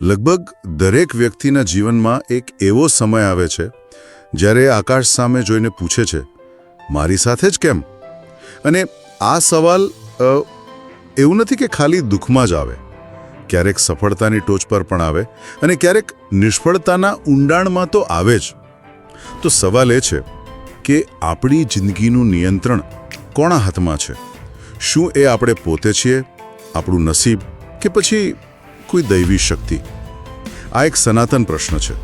લગભગ દરેક વ્યક્તિના જીવનમાં એક એવો સમય આવે છે, જ્યારે આકાશ સામે જોઈને પૂછે છે, મારી સાથે જ કેમ? અને આ સવાલ એવું નથી કે ખાલી દુઃખમાં જ આવે. ક્યારેક સફળતાની ટોચ પર પણ આવે અને ક્યારેક નિષ્ફળતાના ઊંડાણમાં તો આવે જ. તો સવાલ એ છે કે આપણી જિંદગીનું નિયંત્રણ કોણા હાથમાં છે? શું એ આપણે પોતે છીએ, આપણું નસીબ કે પછી કોઈ દૈવી શક્તિ? આ એક સનાતન પ્રશ્ન છે.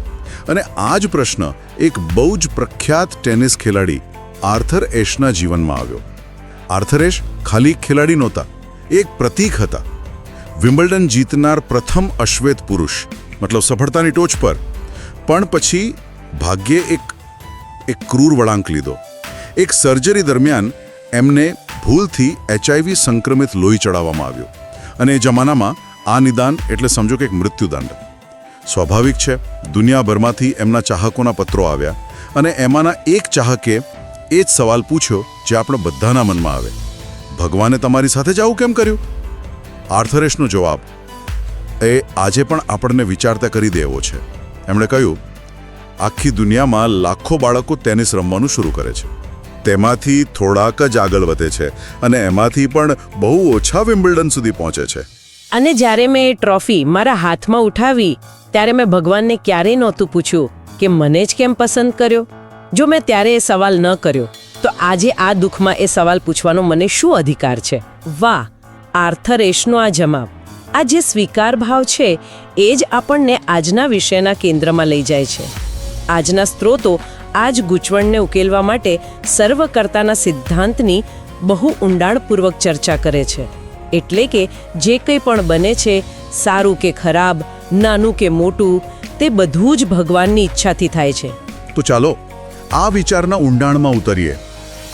અને આ જ પ્રશ્ન એક બહુ જ પ્રખ્યાત ટેનિસ ખેલાડી આર્થર એશના જીવનમાં આવ્યો. આર્થર એશ ખાલી ખેલાડી નહોતા, એક પ્રતીક હતા. વિમ્બલ્ડન જીતનાર પ્રથમ અશ્વેત પુરુષ, મતલબ સફળતાની ટોચ પર. પણ પછી ભાગ્યે એક એક ક્રૂર વળાંક લીધો. એક સર્જરી દરમિયાન એમને ભૂલથી એચઆઈવી સંક્રમિત લોહી ચડાવવામાં આવ્યો. અને એ જમાનામાં આ નિદાન એટલે સમજો કે એક મૃત્યુદંડ. સ્વાભાવિક છે, દુનિયાભરમાંથી એમના ચાહકોના પત્રો આવ્યા અને એમાંના એક ચાહકે એ જ સવાલ પૂછ્યો જે આપણે બધાના મનમાં આવે. ભગવાને તમારી સાથે જ આવું કેમ કર્યું? આર્થરેશનો જવાબ, એ આજે પણ આપણને વિચારતા કરી દેવો છે. એમણે કહ્યું, આખી દુનિયામાં લાખો બાળકો ટેનિસ રમવાનું શરૂ કરે છે. તેમાંથી થોડાક જ આગળ વધે છે અને એમાંથી પણ બહુ ઓછા વિમ્બલ્ડન સુધી પહોંચે છે. અને જ્યારે મેં એ ટ્રોફી મારા હાથમાં ઉઠાવી, ત્યારે મેં ભગવાનને ક્યારેય નહોતું પૂછ્યું કે મને જ કેમ પસંદ કર્યો? જો મેં ત્યારે એ સવાલ ન કર્યો, તો આજે આ દુઃખમાં એ સવાલ પૂછવાનો મને શું અધિકાર છે? વાહ આર્થર એશનો આ જવાબ આ જે સ્વીકાર ભાવ છે, એ જ આપણને આજના વિષયના કેન્દ્રમાં લઈ જાય છે. આજના સ્ત્રોતો આ જ ગૂંચવણને ઉકેલવા માટે સર્વકર્તાના સિદ્ધાંતની બહુ ઊંડાણપૂર્વક ચર્ચા કરે છે. એટલે કે જે કંઈ પણ બને છે, સારું કે ખરાબ, નાનું કે મોટું, તે બધું જ ભગવાનની ઈચ્છાથી થાય છે. તો ચાલો, આ વિચારના ઊંડાણમાં ઉતરીએ.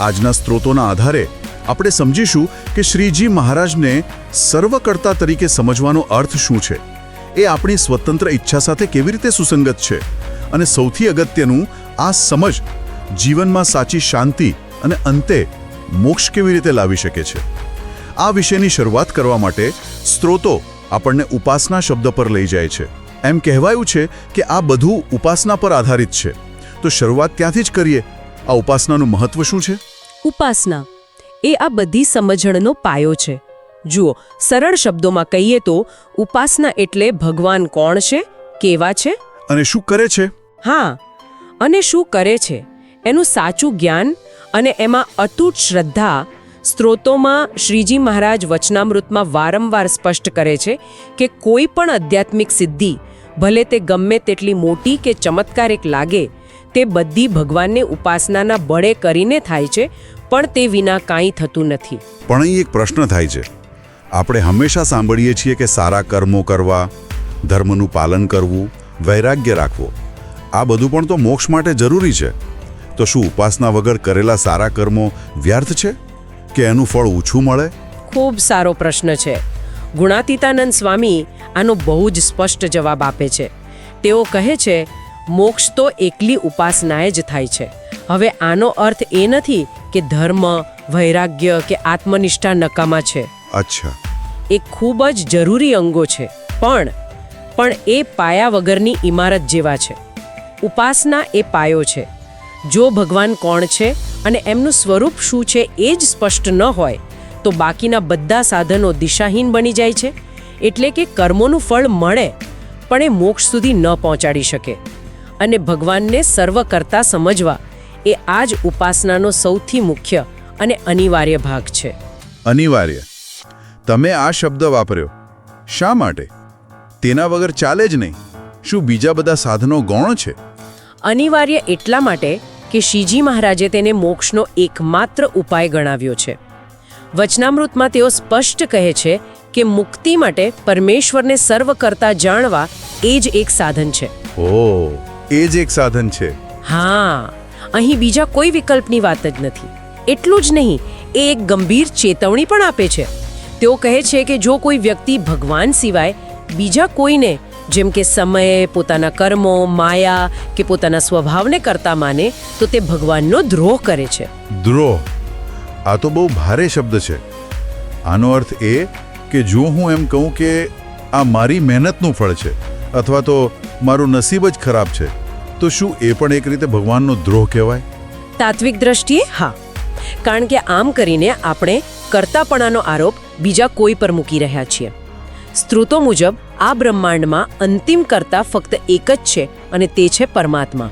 આજના સ્ત્રોતોના આધારે આપણે સમજીશું કે શ્રીજી મહારાજને સર્વકર્તા તરીકે સમજવાનો અર્થ શું છે? એ આપણી સ્વતંત્ર ઈચ્છા સાથે કેવી રીતે સુસંગત છે? અને સૌથી અગત્યનું, આ સમજ જીવનમાં સાચી શાંતિ અને અંતે મોક્ષ કેવી રીતે લાવી શકે છે? આ વિષયની શરૂઆત કરવા માટે સ્ત્રોતો આપણને ઉપાસના શબ્દ પર લઈ જાય છે. એમ કહેવાયું છે કે આ બધું ઉપાસના પર આધારિત છે. તો શરૂઆત ત્યાંથી જ કરીએ? આ ઉપાસનાનું મહત્વ શું છે? ઉપાસના એ આ બધી સમજણનો પાયો છે. જુઓ સરળ શબ્દોમાં કહીએ તો ઉપાસના એટલે ભગવાન કોણ છે કેવા છે? અને શું કરે છે? હા અને શું કરે છે? એનું સાચું જ્ઞાન અને એમાં અતૂટ શ્રદ્ધા સ્ત્રોતોમાં શ્રીજી મહારાજ વચનામૃતમાં વારંવાર સ્પષ્ટ કરે છે કે કોઈ પણ આધ્યાત્મિક સિદ્ધિ, ભલે તે ગમે તેટલી મોટી કે ચમત્કારિક લાગે, તે બધી ભગવાનને ઉપાસનાના બળે કરીને થાય છે, પણ તે વિના કાંઈ થતું નથી. પણ અહીં એક પ્રશ્ન થાય છે. આપણે હંમેશા સાંભળીએ છીએ કે સારા કર્મો કરવા, ધર્મનું પાલન કરવું, વૈરાગ્ય રાખવો, આ બધું પણ તો મોક્ષ માટે જરૂરી છે. તો શું ઉપાસના વગર કરેલા સારા કર્મો વ્યર્થ છે? કે એનું ફળ ઓછું મળે? ખૂબ સારો પ્રશ્ન છે. ગુણાતીતાનંદ સ્વામી આનો બહુ જ સ્પષ્ટ જવાબ આપે છે. તેઓ કહે છે મોક્ષ તો એકલી ઉપાસનાએ જ થાય છે. હવે આનો અર્થ એ નથી કે ધર્મ વૈરાગ્ય કે આત્મનિષ્ઠા નકામા છે. અચ્છા. એ ખૂબ જ જરૂરી અંગો છે. પણ પણ એ પાયા વગરની ઇમારત જેવા છે. ઉપાસના એ પાયો છે. જો ભગવાન કોણ છે અને એમનું સ્વરૂપ શું છે એ જ સ્પષ્ટ ન હોય, તો બાકીના બધા સાધનો દિશાહીન બની જાય છે. એટલે કે કર્મોનું ફળ મળે, પણ એ મોક્ષ સુધી ન પહોંચાડી શકે. અને ભગવાનને સર્વ કરતા સમજવા એ આ જ ઉપાસનાનો સૌથી મુખ્ય અને અનિવાર્ય ભાગ છે. અનિવાર્ય. તમે આ શબ્દ વાપર્યો. શા માટે? તેના વગર ચાલે જ નહીં. શું બીજા બધા સાધનો ગૌણ છે? અનિવાર્ય એટલા માટે કે શ્રીજી મહારાજે તેને મોક્ષનો એકમાત્ર ઉપાય ગણાવ્યો છે. વચનામૃતમાં તેઓ સ્પષ્ટ કહે છે કે મુક્તિ માટે પરમેશ્વરને સર્વ કરતા જાણવા એ જ એક સાધન છે. ઓ એ જ એક સાધન છે. હા અહીં બીજા કોઈ વિકલ્પની વાત જ નથી. એટલું જ નહીં એ એક ગંભીર ચેતવણી પણ આપે છે. તેઓ કહે છે કે જો કોઈ વ્યક્તિ ભગવાન સિવાય બીજા કોઈને જેમ કે સમયે પોતાના કર્મો માયા કે પોતાના સ્વભાવને કરતા માને તો તે ભગવાનનો દ્રોહ કરે છે. દ્રોહ? આ તો બહુ ભારે શબ્દ છે. આનો અર્થ એ કે જો હું એમ કહું કે આ મારી મહેનતનું ફળ છે અથવા તો મારું નસીબ જ ખરાબ છે તો શું એ પણ એક રીતે ભગવાનનો દ્રોહ કહેવાય? તાત્વિક દ્રષ્ટિએ હા. કારણ કે આમ કરીને આપણે કર્તાપણાનો આરોપ બીજા કોઈ પર મૂકી રહ્યા છીએ. સ્ત્રોતો મુજબ, આ બ્રહ્માંડમાં અંતિમ કરતા ફક્ત એક જ છે અને તે છે પરમાત્મા.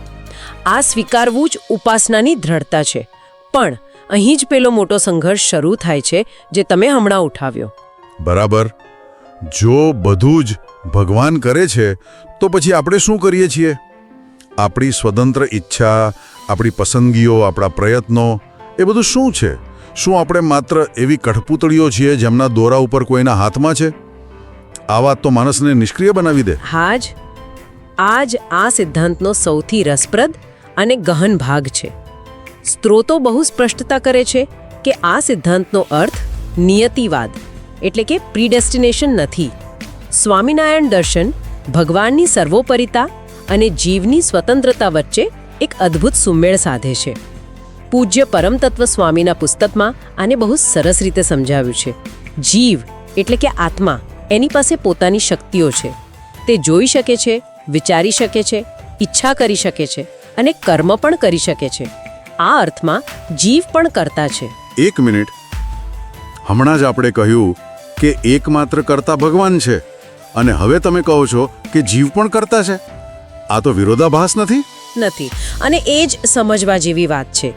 આ સ્વીકારવું જ ઉપાસનાની દ્રઢતા છે. પણ, અહીં જ પેલો મોટો સંઘર્ષ શરૂ થાય છે જે તમે હમણાં ઉઠાવ્યો. બરાબર. જો બધું જ ભગવાન કરે છે, તો પછી આપણે શું કરીએ છીએ? આપણી સ્વતંત્ર ઈચ્છા, આપણી પસંદગીઓ, આપણા પ્રયત્નો, એ બધું શું છે? શું આપણે માત્ર એવી કઠપૂતળીઓ છીએ જેમના દોરા ઉપર કોઈના હાથમાં છે? આ વાત તો માણસને નિષ્ક્રિય બનાવી દે. હા જ આ આ સિદ્ધાંતનો સૌથી રસપ્રદ અને ગહન ભાગ છે. સ્ત્રોતો બહુ સ્પષ્ટતા કરે છે કે આ સિદ્ધાંતનો અર્થ નિયતિવાદ, એટલે કે પ્રીડેસ્ટિનેશન નથી. સ્વામિનારાયણ દર્શન ભગવાનની સર્વોપરિતા અને જીવની સ્વતંત્રતા વચ્ચે એક અદ્ભુત સુમેળ સાધે છે. પૂજ્ય પરમતત્વ સ્વામીના પુસ્તકમાં આને બહુ સરસ રીતે સમજાવ્યું છે. જીવ, એટલે કે આત્મા એની પાસે પોતાની શક્તિઓ છે. તે જોઈ શકે છે વિચારી શકે છે ઈચ્છા કરી શકે છે અને કર્મ પણ કરી શકે છે. આ અર્થમાં જીવ પણ કરતા છે. એક મિનિટ. હમણાં જ આપણે કહ્યું કે એકમાત્ર કરતા ભગવાન છે. અને હવે તમે કહો છો કે જીવ પણ કરતા છે. આ તો વિરોધાભાસ નથી? નથી. અને એ જ સમજવા જેવી વાત છે.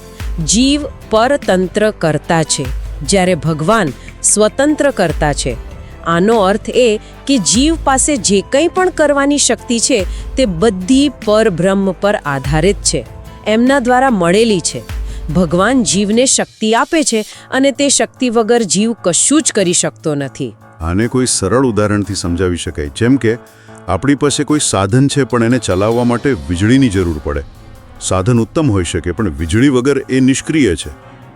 જીવ પરતંત્ર કરતા છે. જ્યારે ભગવાન સ્વતંત્ર કરતા છે. આનો અર્થ એ કે જીવ પાસે જે કંઈ પણ કરવાની શક્તિ છે તે બધી પરબ્રહ્મ પર આધારિત છે એમના દ્વારા મળેલી છે. ભગવાન જીવને શક્તિ આપે છે અને તે શક્તિ વગર જીવ કશું જ કરી શકતો નથી. આને કોઈ સરળ ઉદાહરણથી સમજાવી શકાય જેમ કે આપણી પાસે કોઈ સાધન છે પણ એને ચલાવવા માટે વીજળીની જરૂર પડે. સાધન ઉત્તમ હોઈ શકે પણ વીજળી વગર એ નિષ્ક્રિય છે.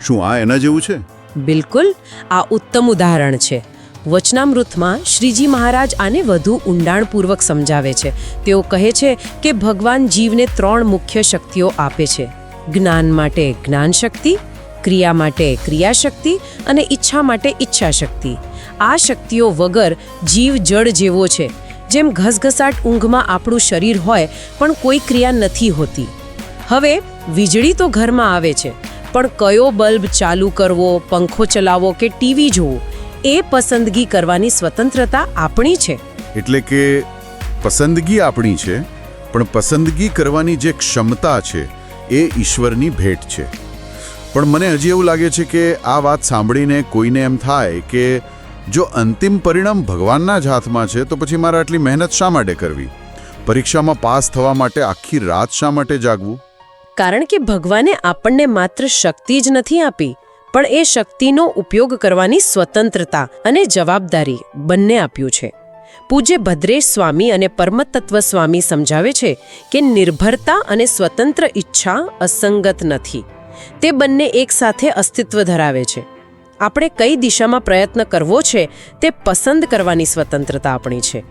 શું આ એના જેવું છે? બિલકુલ આ ઉત્તમ ઉદાહરણ છે. વચનામૃતમાં શ્રીજી મહારાજ આને વધુ ઊંડાણપૂર્વક સમજાવે છે. તેઓ કહે છે કે ભગવાન જીવને ત્રણ મુખ્ય શક્તિઓ આપે છે. જ્ઞાન માટે જ્ઞાન શક્તિ ક્રિયા માટે ક્રિયાશક્તિ અને ઈચ્છા માટે ઈચ્છા શક્તિ આ શક્તિઓ વગર જીવ જળ જેવો છે. જેમ ઘસઘસાટ ઊંઘમાં આપણું શરીર હોય, પણ કોઈ ક્રિયા નથી હોતી. હવે, વીજળી તો ઘરમાં આવે છે. પણ કયો બલ્બ ચાલુ કરવો, પંખો ચલાવવો કે ટીવી જોવું? એ પસંદગી કરવાની સ્વતંત્રતા આપણી છે. એટલે કે પસંદગી આપણી છે પણ પસંદગી કરવાની જે ક્ષમતા છે એ ઈશ્વરની ભેટ છે. પણ મને હજી એવું લાગે છે કે આ વાત સાંભળીને કોઈને એમ થાય કે જો અંતિમ પરિણામ ભગવાનના જ હાથમાં છે તો પછી મારે આટલી મહેનત શા માટે કરવી? પરીક્ષામાં પાસ થવા માટે આખી રાત શા માટે જાગવું? કારણ કે ભગવાને આપણને માત્ર શક્તિ જ નથી આપી પણ એ શક્તિનો ઉપયોગ કરવાની સ્વતંત્રતા અને જવાબદારી બંને આપ્યું છે. પૂજ્ય ભદ્રેશ સ્વામી અને પરમતત્વ સ્વામી સમજાવે છે કે નિર્ભરતા અને સ્વતંત્ર ઈચ્છા અસંગત નથી. તે બંને એકસાથે અસ્તિત્વ ધરાવે છે. આપણે કઈ દિશામાં પ્રયત્ન કરવો છે તે પસંદ કરવાની સ્વતંત્રતા આપણી છે.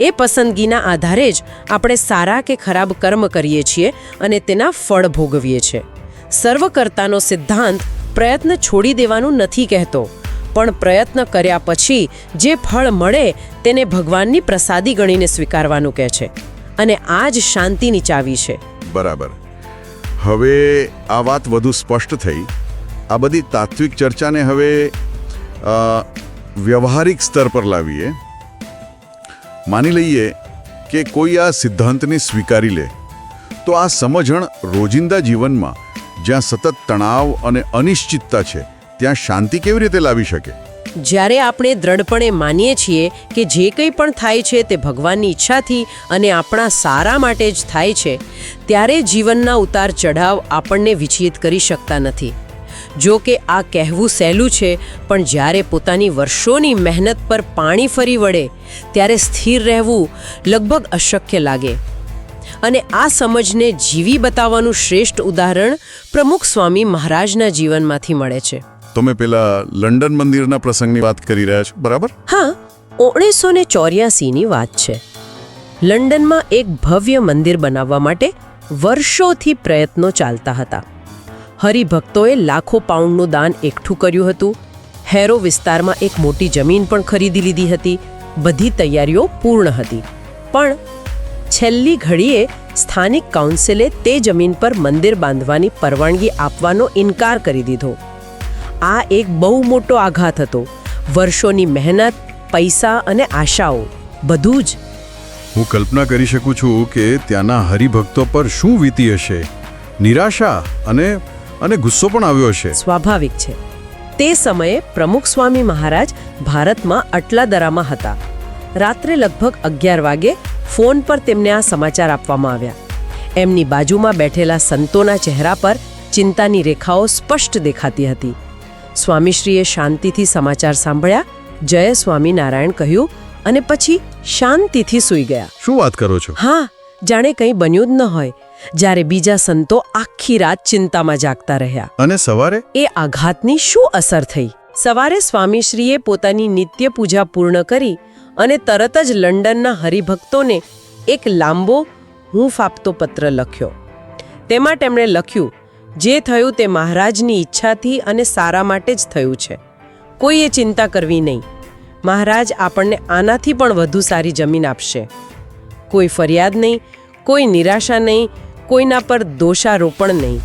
એ પસંદગીના આધારે જ આપણે સારા કે ખરાબ કર્મ કરીએ છીએ અને તેના ફળ ભોગવીએ છીએ. સર્વકર્તાનો સિદ્ધાંત પ્રયત્ન છોડી દેવાનું નથી કહેતો. પણ પ્રયત્ન કર્યા પછી જે ફળ મળે તેને ભગવાનની પ્રસાદી ગણીને સ્વીકારવાનું કહે છે અને આ જ શાંતિની ચાવી છે. બરાબર. હવે આ વાત વધુ સ્પષ્ટ થઈ. આ બધી તાત્વિક ચર્ચાને હવે વ્યવહારિક સ્તર પર લાવીએ. માની લઈએ કે કોઈ આ સિદ્ધાંતને સ્વીકારી લે, તો આ સમજણ રોજિંદા જીવનમાં જ્યાં સતત તણાવ અને અનિશ્ચિતતા છે, ત્યાં શાંતિ કેવી રીતે લાવી શકે? જ્યારે આપણે દ્રઢપણે માનીએ છીએ કે જે કંઈ પણ થાય છે તે ભગવાનની ઈચ્છાથી અને આપણા સારા માટે જ થાય છે, ત્યારે જીવનના ઉતાર ચઢાવ આપણને વિચલિત કરી શકતા નથી. જો કે આ કહેવું સહેલું છે, પણ જ્યારે પોતાની વર્ષોની મહેનત પર પાણી ફરી વળે, ત્યારે સ્થિર રહેવું લગભગ અશક્ય લાગે. અને આ સમજને જીવી બતાવવાનું શ્રેષ્ઠ ઉદાહરણ પ્રમુખ સ્વામી મહારાજના જીવનમાંથી મળે છે. તમે પેલા લંડન મંદિરના પ્રસંગની વાત કરી રહ્યા છો બરાબર? હા ઓગણીસો ને ચોર્યાસીની વાત છે. લંડનમાં એક ભવ્ય મંદિર બનાવવા માટે વર્ષોથી પ્રયત્નો ચાલતા હતા. હરિભક્તોએ લાખો પાઉન્ડનું દાન એકઠું કર્યું હતું. હેરો વિસ્તારમાં એક મોટી જમીન પણ ખરીદી લીધી હતી. બધી તૈયારીઓ પૂર્ણ હતી. પણ છેલ્લી ઘડીએ સ્થાનિક કાઉન્સિલે તે જમીન પર મંદિર બાંધવાની પરવાનગી આપવાનો ઇનકાર કરી દીધો. આ એક બહુ મોટો આઘાત હતો. વર્ષોની મહેનત પૈસા અને આશાઓ બધું જ. હું કલ્પના કરી શકું છું કે ત્યાંના હરિભક્તો પર શું વીતી હશે. નિરાશા અને અને ગુસ્સો પણ આવ્યો હશે. સ્વાભાવિક છે. તે સમયે પ્રમુખ સ્વામી મહારાજ ભારતમાં અટલાદરામાં હતા. રાત્રે લગભગ અગિયાર વાગે ફોન પર તેમને આ સમાચાર આપવામાં આવ્યા. એમની બાજુમાં બેઠેલા સંતોના ચહેરા પર ચિંતાની રેખાઓ સ્પષ્ટ દેખાતી હતી. સ્વામીશ્રીએ શાંતિથી સમાચાર સાંભળ્યા જય સ્વામિનારાયણ કહ્યું અને પછી શાંતિથી સૂઈ ગયા. શું વાત કરો છો? હા જાણે કંઈ બન્યું જ ન હોય. જ્યારે બીજા સંતો આખી રાત ચિંતામાં જાગતા રહ્યા. અને સવારે? એ આઘાતની શું અસર થઈ? સવારે સ્વામીશ્રીએ પોતાની નિત્ય પૂજા પૂર્ણ કરી અને તરત જ લંડનના હરિભક્તોને એક લાંબો હૂંફ આપતો પત્ર લખ્યો. તેમાં તેમણે લખ્યું, જે થયું તે મહારાજની ઈચ્છાથી અને સારા માટે જ થયું છે. કોઈએ ચિંતા કરવી નહીં. મહારાજ આપણને આનાથી પણ વધુ સારી જમીન આપશે. કોઈ ફરિયાદ નહીં, કોઈ નિરાશા નહીં, કોઈના પર દોષારોપણ નહીં.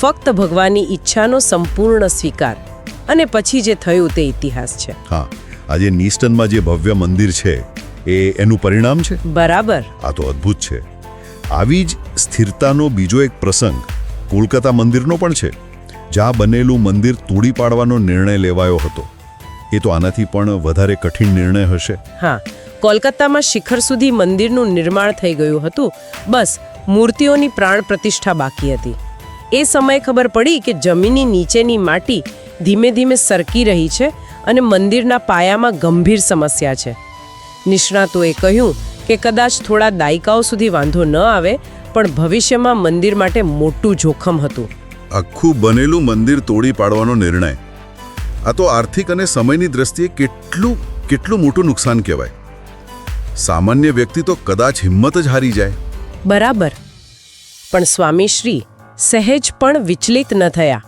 ફક્ત ભગવાનની ઈચ્છાનો સંપૂર્ણ સ્વીકાર અને પછી જે થયું તે ઇતિહાસ છે. હા. આજે નીસ્ટનમાં જે ભવ્ય મંદિર છે એ એનું પરિણામ છે? બરાબર. આ તો અદ્ભુત છે. આવી જ સ્થિરતાનો બીજો એક પ્રસંગ કોલકાતા મંદિરનો પણ છે જ્યાં બનેલું મંદિર તોડી પાડવાનો નિર્ણય લેવાયો હતો. એ તો આનાથી પણ વધારે કઠિન નિર્ણય હશે. હા કોલકાતામાં શિખર સુધી મંદિરનું નિર્માણ થઈ ગયું હતું. બસ મૂર્તિઓની પ્રાણ પ્રતિષ્ઠા બાકી હતી. એ સમયે ખબર પડી કે જમીનની નીચેની માટી ધીમે ધીમે સરકી રહી છે અને મંદિરના પાયામાં ગંભીર સમસ્યા છે. નિષ્ણાતોએ કહ્યું કે કદાચ થોડા દાયકાઓ સુધી વાંધો ન આવે પણ ભવિષ્યમાં મંદિર માટે મોટું જોખમ હતું. આખું બનેલું મંદિર તોડી પાડવાનો નિર્ણય. આ તો આર્થિક અને સમયની દ્રષ્ટિએ કેટલું કેટલું મોટું નુકસાન કહેવાય. સામાન્ય વ્યક્તિ તો કદાચ હિંમત જ હારી જાય. બરાબર. પણ સ્વામીશ્રી સહેજ પણ વિચલિત ન થયા.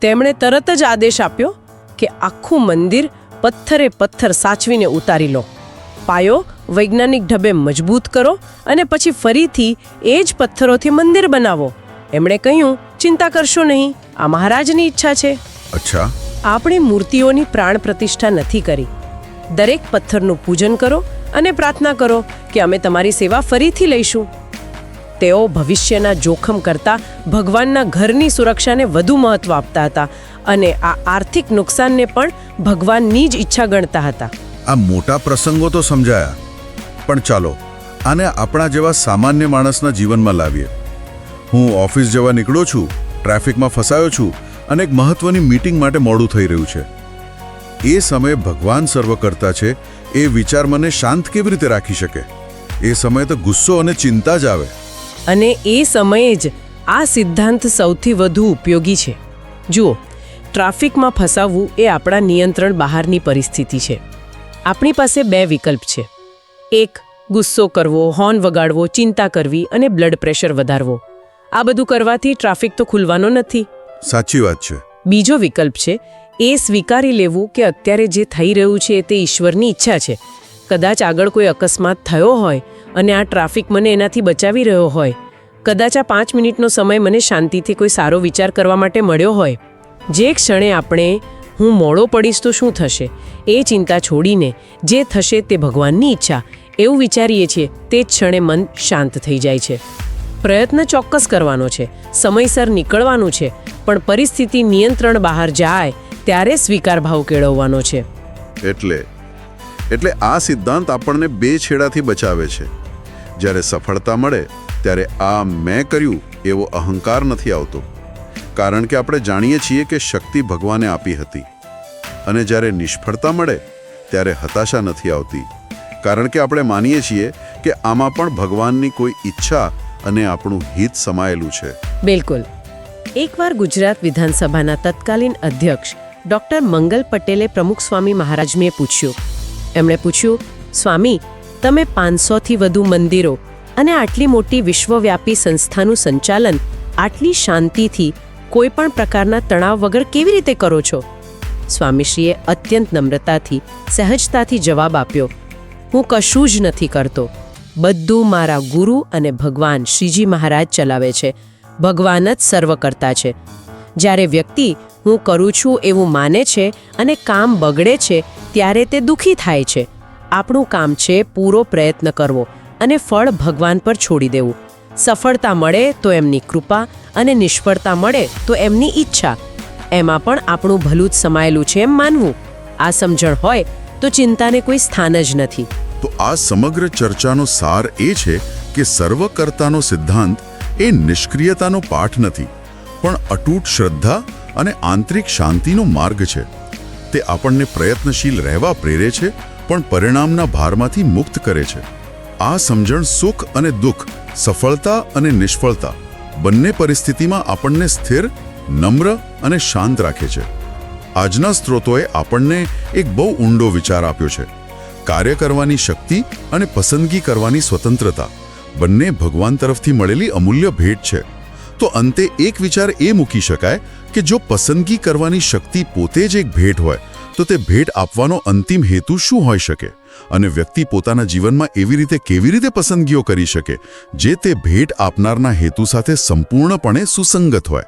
તેમણે તરત જ આદેશ આપ્યો કે આખું મંદિર પથ્થરે પથ્થર સાચવીને ઉતારી લો. પાયો વૈજ્ઞાનિક ઢબે મજબૂત કરો અને પછી ફરીથી એ જ પથ્થરોથી મંદિર બનાવો. એમણે કહ્યું ચિંતા કરશો નહીં આ મહારાજની ઈચ્છા છે. અચ્છા. આપણે મૂર્તિઓની પ્રાણ પ્રતિષ્ઠા નથી કરી. દરેક પથ્થરનું પૂજન કરો અને પ્રાર્થના કરો કે અમે તમારી સેવા ફરીથી લઈશું. તેઓ ભવિષ્યના જોખમ કરતાં ભગવાનના ઘરની સુરક્ષાને વધુ મહત્વ આપતા હતા અને આ આર્થિક નુકસાનને પણ ભગવાનની જ ઈચ્છા ગણતા હતા. આ મોટા પ્રસંગો તો સમજાયા. પણ ચાલો, આને આપણા જેવા સામાન્ય માણસના જીવનમાં લાવીએ. હું ઓફિસ જવા નીકળો છું, ટ્રાફિકમાં ફસાયો છું અને એક મહત્વની મીટિંગ માટે મોડું થઈ રહ્યું છે. એ સમયે ભગવાન સર્વ કરતા છે, એ વિચાર મને શાંત કેવી રીતે રાખી શકે? એ સમયે તો ગુસ્સો અને ચિંતા જ આવે. અને એ સમયે જ આ સિદ્ધાંત સૌથી વધુ ઉપયોગી છે. જુઓ ટ્રાફિકમાં ફસાવવું એ આપણા નિયંત્રણ બહારની પરિસ્થિતિ છે. આપણી પાસે બે વિકલ્પ છે. એક ગુસ્સો કરવો હોર્ન વગાડવો ચિંતા કરવી અને બ્લડ પ્રેશર વધારવો. આ બધું કરવાથી ટ્રાફિક તો ખુલવાનો નથી. સાચી વાત છે. બીજો વિકલ્પ છે એ સ્વીકારી લેવું કે અત્યારે જે થઈ રહ્યું છે તે ઈશ્વરની ઈચ્છા છે. કદાચ આગળ કોઈ અકસ્માત થયો હોય અને આ ટ્રાફિક મને એનાથી બચાવી રહ્યો હોય. કદાચ આ પાંચ મિનિટનો સમય મને શાંતિથી કોઈ સારો વિચાર કરવા માટે મળ્યો હોય. જે ક્ષણે આપણે, હું મોડો પડીશ તો શું થશે? એ ચિંતા છોડીને જે થશે તે ભગવાનની ઈચ્છા. એવું વિચારીએ છીએ, તે જ ક્ષણે મન શાંત થઈ જાય છે. પ્રયત્ન ચોક્કસ કરવાનો છે. સમયસર નીકળવાનું છે. પણ પરિસ્થિતિ નિયંત્રણ બહાર જાય, ત્યારે સ્વીકાર ભાવ કેળવવાનો છે. એટલે એટલે આ સિદ્ધાંત આપણને બે છેડાથી બચાવે છે. જ્યારે સફળતા મળે, ત્યારે આ મેં કર્યું એવો અહંકાર નથી આવતો. કારણ કે આપણે જાણીએ છીએ કે શક્તિ ભગવાને આપી હતી. અને જ્યારે નિષ્ફળતા મળે, ત્યારે હતાશા નથી આવતી. કારણ કે આપણે માનીએ છીએ કે આમાં પણ ભગવાનની કોઈ ઈચ્છા અને આપણું હિત સમાયેલું છે. બિલકુલ. એકવાર ગુજરાત વિધાનસભાના તત્કાલીન અધ્યક્ષ ડોક્ટર મંગલ પટેલે પ્રમુખ સ્વામી મહારાજને પૂછ્યું. એમણે પૂછ્યું, સ્વામી તમે પાંચસોથી વધુ મંદિરો અને આટલી મોટી વિશ્વવ્યાપી સંસ્થાનું સંચાલન, આટલી શાંતિથી કોઈ પણ પ્રકારના તણાવ વગર કેવી રીતે કરો છો? સ્વામીશ્રીએ અત્યંત નમ્રતાથી, સહજતાથી જવાબ આપ્યો, હું કશું જ નથી કરતો. બધું મારા ગુરુ અને ભગવાન શ્રીજી મહારાજ ચલાવે છે. ભગવાન જ સર્વ કરતા છે. જ્યારે વ્યક્તિ હું કરું છું એવું માને છે અને કામ બગડે છે, ત્યારે તે દુઃખી થાય છે. આપણું કામ છે પૂરો પ્રયત્ન કરવો અને ફળ ભગવાન પર છોડી દેવું. સફળતા મળે તો એમની કૃપા અને નિષ્ફળતા મળે તો એમની ઈચ્છા. એમાં પણ આપણું ભલું જ સમાયેલું છે એમ માનવું. આ સમજણ હોય તો ચિંતાને કોઈ સ્થાન જ નથી. તો આ સમગ્ર ચર્ચાનો સાર એ છે કે સર્વકર્તાનો સિદ્ધાંત એ નિષ્ક્રિયતાનો પાઠ નથી, પણ અટૂટ શ્રદ્ધા અને આંતરિક શાંતિનો માર્ગ છે. તે આપણને પ્રયત્નશીલ રહેવા પ્રેરે છે પણ પરિણામના ભારમાંથી મુક્ત કરે છે. આ સમજણ સુખ અને દુઃખ, સફળતા અને નિષ્ફળતા બંને પરિસ્થિતિમાં આપણને સ્થિર, નમ્ર અને શાંત રાખે છે. આજના સ્ત્રોતોએ આપણને એક બહુ ઊંડો વિચાર આપ્યો છે. કાર્ય કરવાની શક્તિ અને પસંદગી કરવાની સ્વતંત્રતા બંને ભગવાન તરફથી મળેલી અમૂલ્ય ભેટ છે. તો અંતે એક વિચાર એ મૂકી શકાય કે જો પસંદગી કરવાની શક્તિ પોતે જ એક ભેટ હોય તો તે ભેટ આપવાનો અંતિમ હેતુ શું હોઈ શકે? અને વ્યક્તિ પોતાના જીવનમાં એવી રીતે કેવી રીતે પસંદગીઓ કરી શકે, જે તે ભેટ આપનારના હેતુ સાથે સંપૂર્ણપણે સુસંગત હોય?